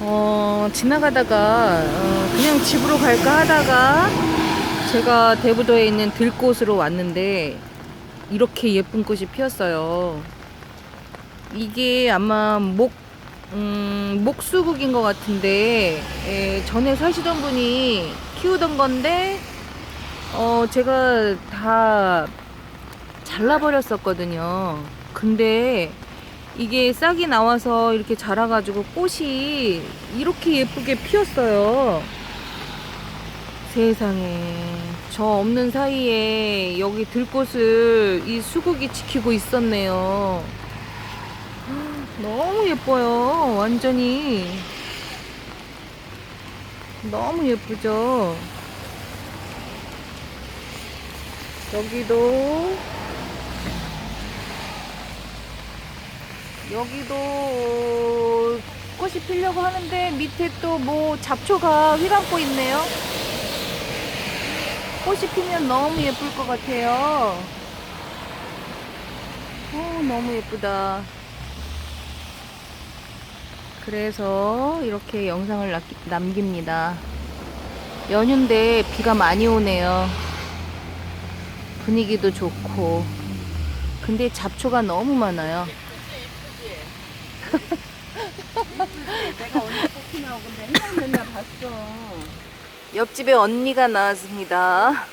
어, 지나가다가 어, 그냥 집으로 갈까 하다가 제가 대부도에 있는 들꽃으로 왔는데 이렇게 예쁜 꽃이 피었어요. 이게 아마 목, 음, 목수국인 것 같은데 에, 전에 사시던 분이 키우던 건데 어, 제가 다 잘라버렸었거든요. 근데 이게 싹이 나와서 이렇게 자라가지고 꽃이 이렇게 예쁘게 피었어요. 세상에. 저 없는 사이에 여기 들꽃을 이 수국이 지키고 있었네요. 너무 예뻐요. 완전히. 너무 예쁘죠? 여기도 여기도 꽃이 피려고 하는데 밑에 또 뭐 잡초가 휘감고 있네요. 꽃이 피면 너무 예쁠 것 같아요. 어, 너무 예쁘다. 그래서 이렇게 영상을 남- 남깁니다. 연휴인데 비가 많이 오네요. 분위기도 좋고. 근데 잡초가 너무 많아요. 내가 언니 뽑히냐고 맨날 맨날 봤어. 옆집에 언니가 나왔습니다.